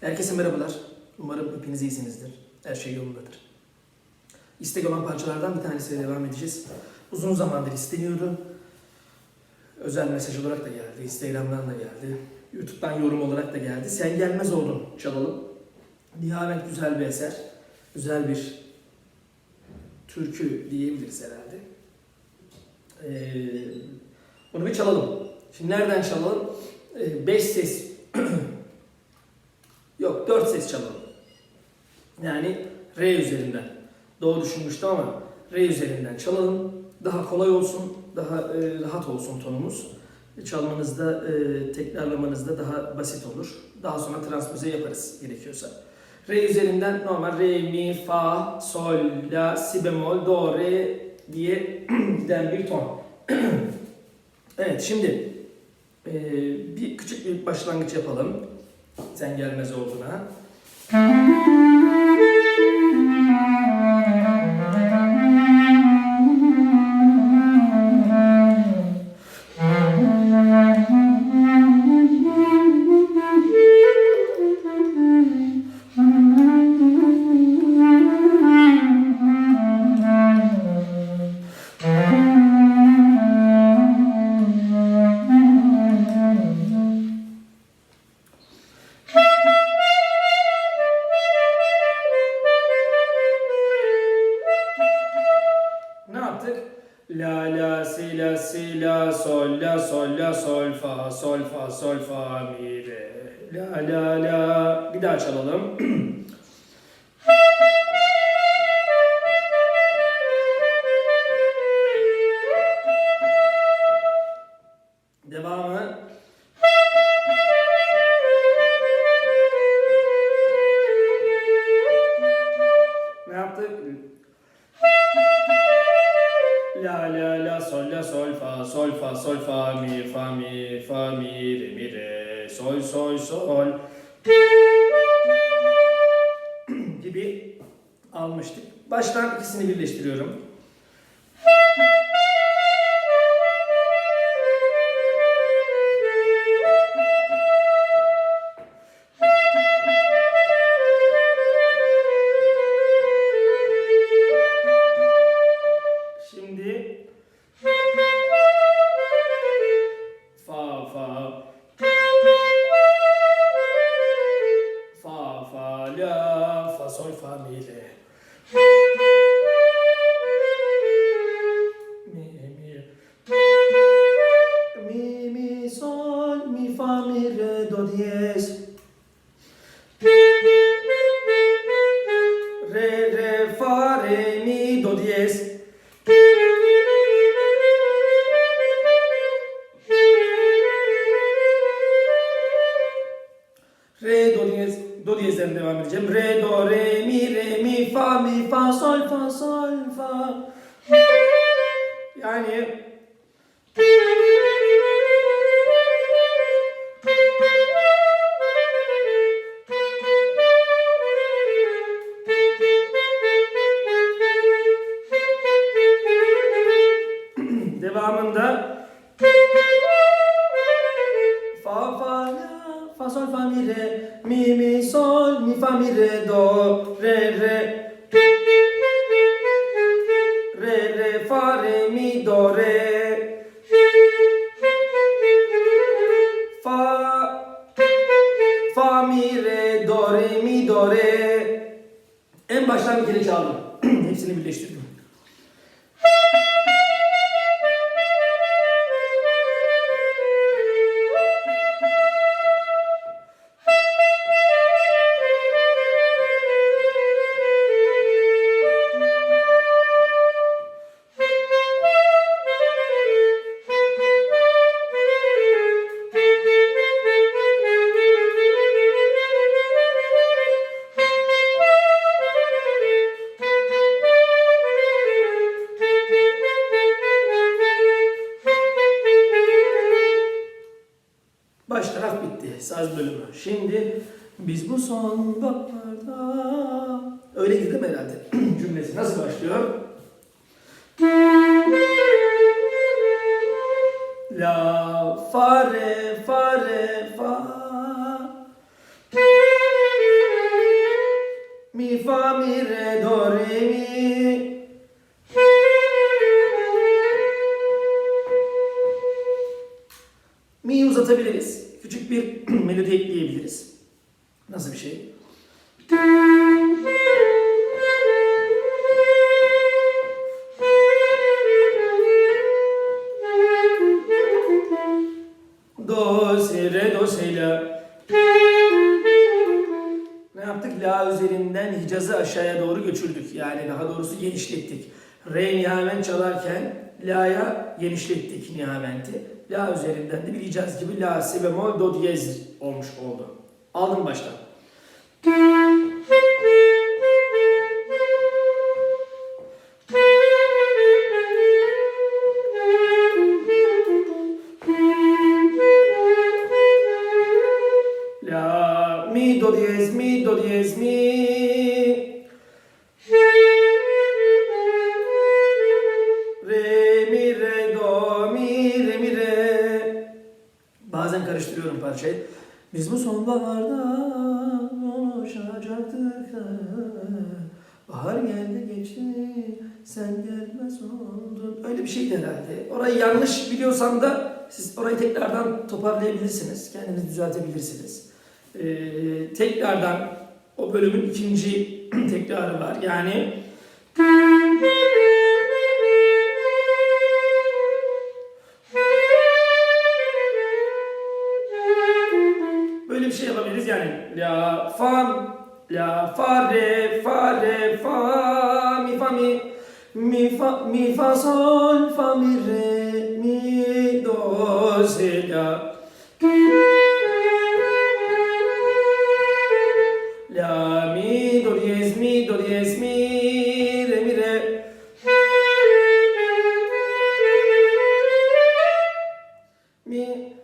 Herkese merhabalar. Umarım hepiniz iyisinizdir. Her şey yolundadır. İstek olan parçalardan bir tanesiyle devam edeceğiz. Uzun zamandır isteniyordu. Özel mesaj olarak da geldi. Instagram'dan da geldi. YouTube'dan yorum olarak da geldi. Sen gelmez oldun çalalım. Nihavent güzel bir eser. Güzel bir türkü diyebiliriz herhalde. Ee, bunu bir çalalım. Şimdi nereden çalalım? 5 ses Yok 4 ses çalalım. Re üzerinden. Doğru düşünmüştüm ama re üzerinden çalalım. Daha kolay olsun, daha e, rahat olsun tonumuz. Çalmanızda, e, tekrarlamanızda daha basit olur. Daha sonra transpoze yaparız gerekiyorsa. Re üzerinden normal re, mi, fa, sol, la, si bemol, do, re diye giden bir ton. evet şimdi e, bir küçük bir başlangıç yapalım. Sen gelmez olduğuna. Fa sol fa mi re la la la bir daha çalalım. Devamı. Ne yaptık? La la la sol la sol fa sol fa sol fa mi fa mi fa mi sol sol sol gibi almıştık. Baştan ikisini birleştiriyorum. Re mi do diez mi mi sol mi fa mi re do re re re re fa re mi do re fa fa mi re do re mi do re en baştan bir kere çaldım. Hepsini birleştirdim. Sonbaharda öyle girdim herhalde cümlesi. Nasıl başlıyor? La fa re fa re fa mi re do re mi. Mi'yi uzatabiliriz. Küçük bir melodi ekleyebiliriz. Nasıl bir şey? Do, si, re, do, si, la. Ne yaptık? La üzerinden Hicaz'ı aşağıya doğru göçürdük. Yani daha doğrusu genişlettik. Re nihaven çalarken La'ya genişlettik nihaventi. La üzerinden de bir Hicaz gibi La, si bemol, do diyez olmuş oldu. Aldım baştan. Mi, re, do, mi, re, mi, re. Bazen karıştırıyorum parçayı. Biz bu sonbaharda konuşacaktık da Bahar geldi geçti, sen gelmez oldun. Öyle bir şeydi herhalde. Orayı yanlış biliyorsam da siz orayı tekrardan toparlayabilirsiniz. Kendiniz düzeltebilirsiniz. Ee, tekrardan o bölümün ikinci tekrarı var. Yani la fa re fa re fa mi fa mi mi fa mi fa sol fa mi re mi do si la la mi do diez mi do diez mi re mi re. Mi,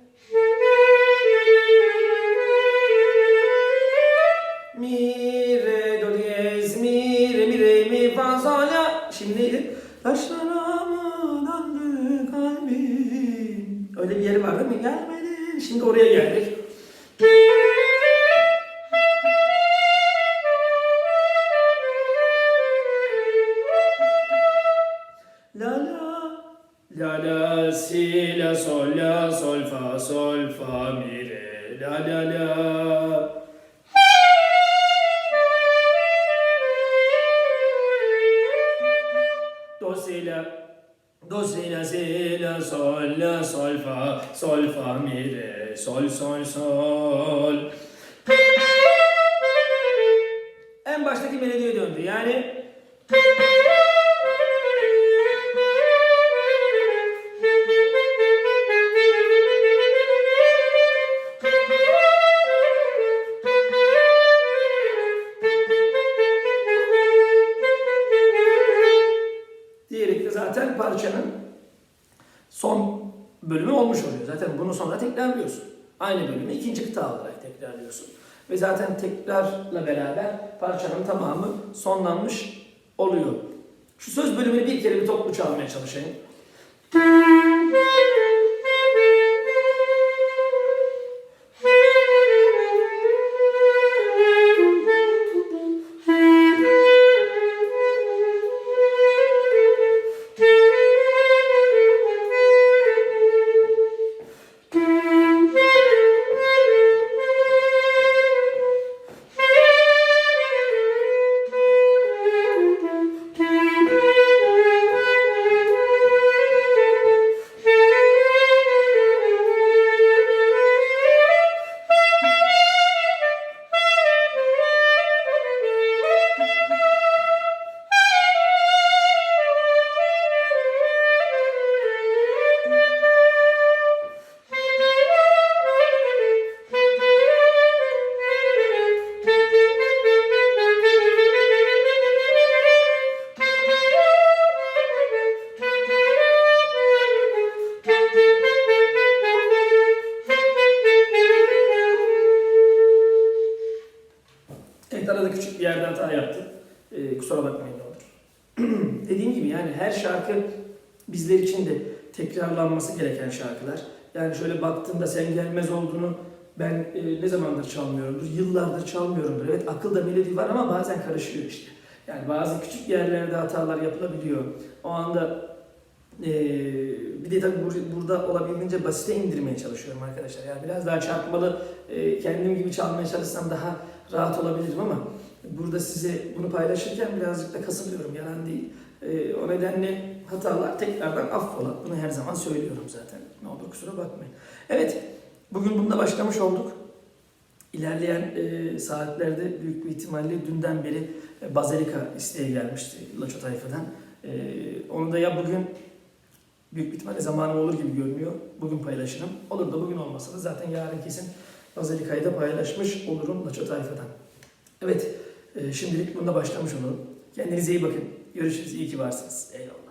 Taşlara mı kalbim? Öyle bir yeri var değil mi? Gelmedi. Şimdi oraya geldik. Do si la do si la si la sol la sol fa sol fa mi re sol sol sol bunu sonra tekrarlıyorsun. Aynı bölümü ikinci kıta olarak tekrarlıyorsun. Ve zaten tekrarla beraber parçanın tamamı sonlanmış oluyor. Şu söz bölümünü bir kere bir toplu çalmaya çalışayım. Bizler için de tekrarlanması gereken şarkılar. Yani şöyle baktığında sen gelmez olduğunu ben e, ne zamandır çalmıyorumdur, yıllardır çalmıyorumdur. Evet akılda melodi var ama bazen karışıyor işte. Yani bazı küçük yerlerde hatalar yapılabiliyor. O anda e, bir de tabii bur- burada olabildiğince basite indirmeye çalışıyorum arkadaşlar. Yani biraz daha çarpmalı, e, kendim gibi çalmaya çalışsam daha rahat olabilirim ama burada size bunu paylaşırken birazcık da kasılıyorum, yalan değil. E, o nedenle hatalar tekrardan affola. Bunu her zaman söylüyorum zaten. Ne olur kusura bakmayın. Evet, bugün bunda başlamış olduk. İlerleyen e, saatlerde büyük bir ihtimalle dünden beri e, Bazilika isteği gelmişti Laço tayfadan. E, onu da ya bugün büyük bir ihtimalle zamanım olur gibi görünüyor. Bugün paylaşırım. Olur da bugün olmasa da zaten yarın kesin Bazilika'yı da paylaşmış olurum Laço tayfadan. Evet, e, şimdilik bunda başlamış olalım. Kendinize iyi bakın. Görüşürüz. İyi ki varsınız. Eyvallah.